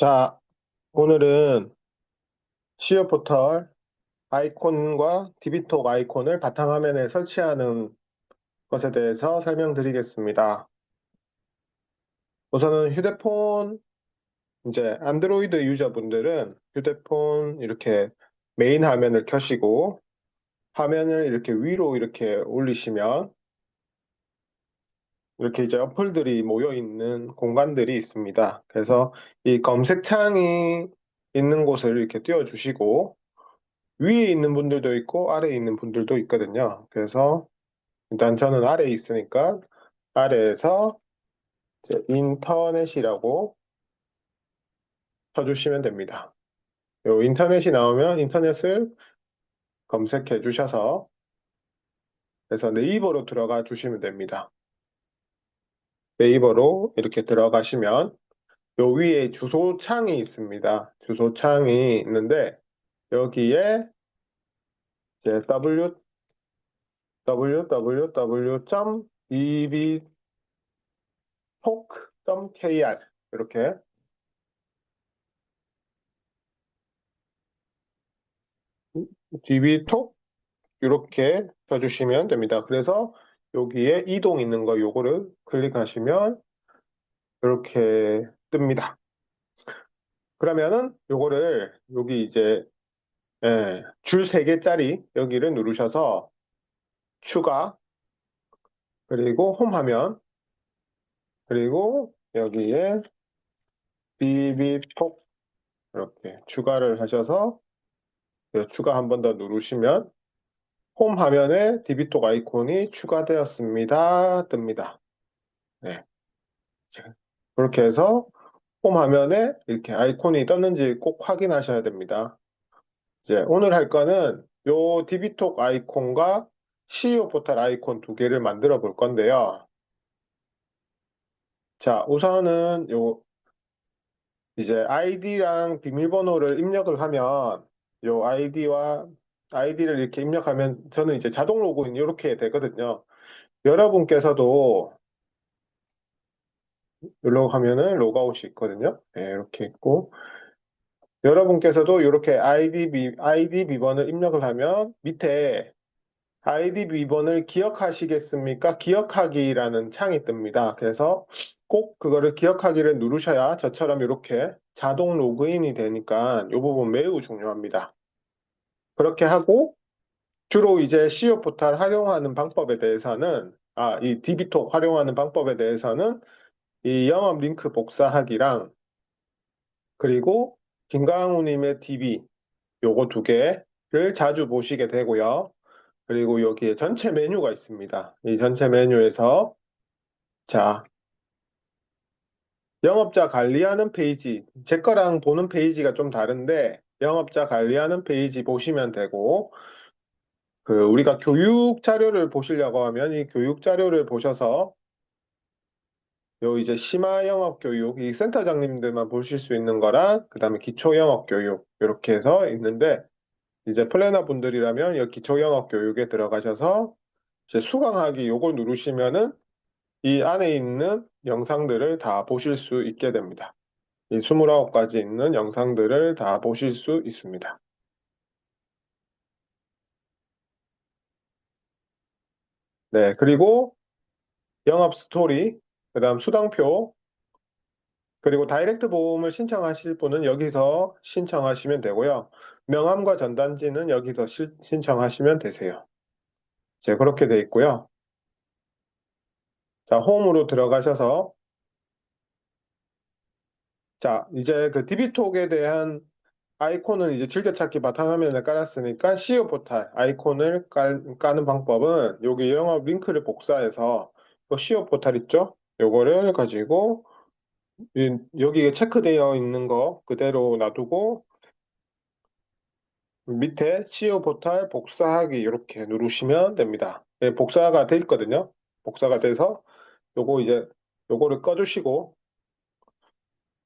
자, 오늘은 시어 포털 아이콘과 디비톡 아이콘을 바탕화면에 설치하는 것에 대해서 설명드리겠습니다. 우선은 휴대폰, 이제 안드로이드 유저분들은 휴대폰 이렇게 메인 화면을 켜시고 화면을 이렇게 위로 이렇게 올리시면 이렇게 이제 어플들이 모여 있는 공간들이 있습니다. 그래서 이 검색창이 있는 곳을 이렇게 띄워주시고 위에 있는 분들도 있고 아래에 있는 분들도 있거든요. 그래서 일단 저는 아래에 있으니까 아래에서 인터넷이라고 쳐주시면 됩니다. 요 인터넷이 나오면 인터넷을 검색해 주셔서 그래서 네이버로 들어가 주시면 됩니다. 네이버로 이렇게 들어가시면 요 위에 주소창이 있습니다. 주소창이 있는데 여기에 이제 w www.dbtalk.kr 이렇게 dbtalk 이렇게 쳐주시면 됩니다. 그래서 여기에 이동 있는 거 요거를 클릭하시면 이렇게 뜹니다. 그러면은 요거를 여기 이제 예, 줄 3개짜리 여기를 누르셔서 추가 그리고 홈 화면 그리고 여기에 비비톡 이렇게 추가를 하셔서 예, 추가 한 번 더 누르시면 홈 화면에 디비톡 아이콘이 추가되었습니다. 뜹니다. 네. 그렇게 해서 홈 화면에 이렇게 아이콘이 떴는지 꼭 확인하셔야 됩니다. 이제 오늘 할 거는 요 디비톡 아이콘과 CEO 포털 아이콘 두 개를 만들어 볼 건데요. 자, 우선은 요 이제 아이디랑 비밀번호를 입력을 하면 요 아이디와 아이디를 이렇게 입력하면 저는 이제 자동 로그인 이렇게 되거든요. 여러분께서도 이렇게 하면은 로그아웃이 있거든요. 네, 이렇게 있고 여러분께서도 이렇게 아이디 비, 아이디 비번을 입력을 하면 밑에 아이디 비번을 기억하시겠습니까? 기억하기라는 창이 뜹니다. 그래서 꼭 그거를 기억하기를 누르셔야 저처럼 이렇게 자동 로그인이 되니까 이 부분 매우 중요합니다. 그렇게 하고 주로 이제 CEO 포탈 활용하는 방법에 대해서는 아, 이 DB톡 활용하는 방법에 대해서는 이 영업 링크 복사하기랑 그리고 김강우님의 DB 요거 두 개를 자주 보시게 되고요. 그리고 여기에 전체 메뉴가 있습니다. 이 전체 메뉴에서 자 영업자 관리하는 페이지 제 거랑 보는 페이지가 좀 다른데 영업자 관리하는 페이지 보시면 되고 그 우리가 교육 자료를 보시려고 하면 이 교육 자료를 보셔서 요 이제 심화 영업 교육 이 센터장님들만 보실 수 있는 거랑 그다음에 기초 영업 교육 이렇게 해서 있는데 이제 플래너 분들이라면 여기 기초 영업 교육에 들어가셔서 이제 수강하기 요걸 누르시면은 이 안에 있는 영상들을 다 보실 수 있게 됩니다. 이 29가지 있는 영상들을 다 보실 수 있습니다. 네, 그리고 영업 스토리, 그 다음 수당표, 그리고 다이렉트 보험을 신청하실 분은 여기서 신청하시면 되고요. 명함과 전단지는 여기서 시, 신청하시면 되세요. 이제 그렇게 돼 있고요. 자, 홈으로 들어가셔서 자, 이제 그 DB톡에 대한 아이콘은 이제 즐겨찾기 바탕화면에 깔았으니까 CEO 포탈 아이콘을 깔, 까는 방법은 여기 영업 링크를 복사해서 그 CEO 포탈 있죠? 요거를 가지고 이- 여기에 체크되어 있는 거 그대로 놔두고 밑에 CEO 포탈 복사하기 이렇게 누르시면 됩니다. 예, 복사가 돼 있거든요. 복사가 돼서 요거 이제 요거를 꺼주시고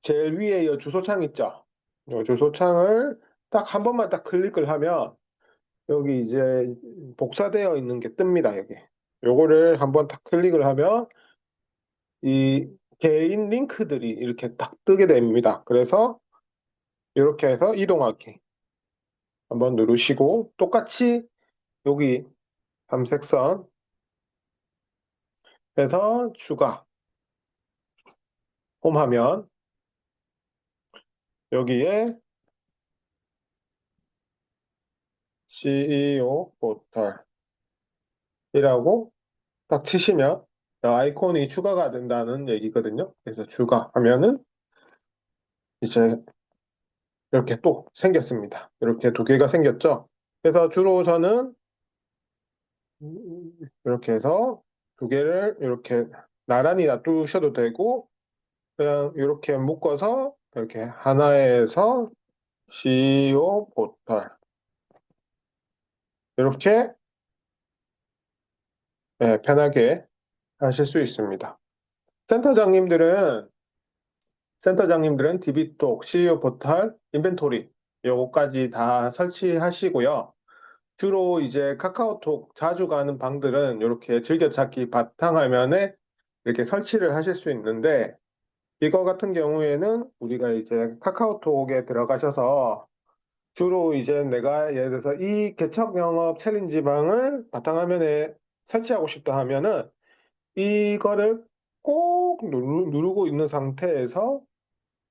제일 위에 이 주소창 있죠? 요 주소창을 딱 한 번만 딱 클릭을 하면 여기 이제 복사되어 있는 게 뜹니다. 여기 요거를 한번 딱 클릭을 하면 이 개인 링크들이 이렇게 딱 뜨게 됩니다. 그래서 이렇게 해서 이동하기. 한번 누르시고 똑같이 여기 삼색선 해서 추가. 홈하면 여기에 CEO 포털이라고 딱 치시면 아이콘이 추가가 된다는 얘기거든요. 그래서 추가하면은 이제 이렇게 또 생겼습니다. 이렇게 두 개가 생겼죠. 그래서 주로 저는 이렇게 해서 두 개를 이렇게 나란히 놔두셔도 되고 그냥 이렇게 묶어서 이렇게 하나에서 CEO 포털 이렇게 네, 편하게 하실 수 있습니다. 센터장님들은 센터장님들은 DB톡, CEO 포털, 인벤토리 요거까지 다 설치하시고요. 주로 이제 카카오톡 자주 가는 방들은 이렇게 즐겨찾기 바탕화면에 이렇게 설치를 하실 수 있는데 이거 같은 경우에는 우리가 이제 카카오톡에 들어가셔서 주로 이제 내가 예를 들어서 이 개척 영업 챌린지 방을 바탕화면에 설치하고 싶다 하면은 이거를 꼭 누르, 누르고 있는 상태에서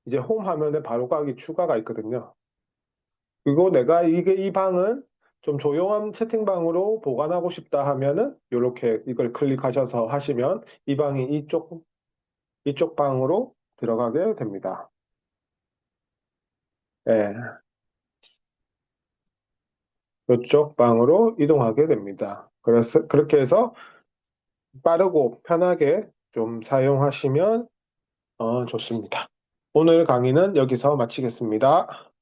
이제 홈 화면에 바로 가기 추가가 있거든요. 그리고 내가 이게 이 방은 좀 조용한 채팅방으로 보관하고 싶다 하면은 이렇게 이걸 클릭하셔서 하시면 이 방이 이쪽 이쪽 방으로 들어가게 됩니다. 예. 이쪽 방으로 이동하게 됩니다. 그래서 그렇게 해서 빠르고 편하게 좀 사용하시면 어, 좋습니다. 오늘 강의는 여기서 마치겠습니다.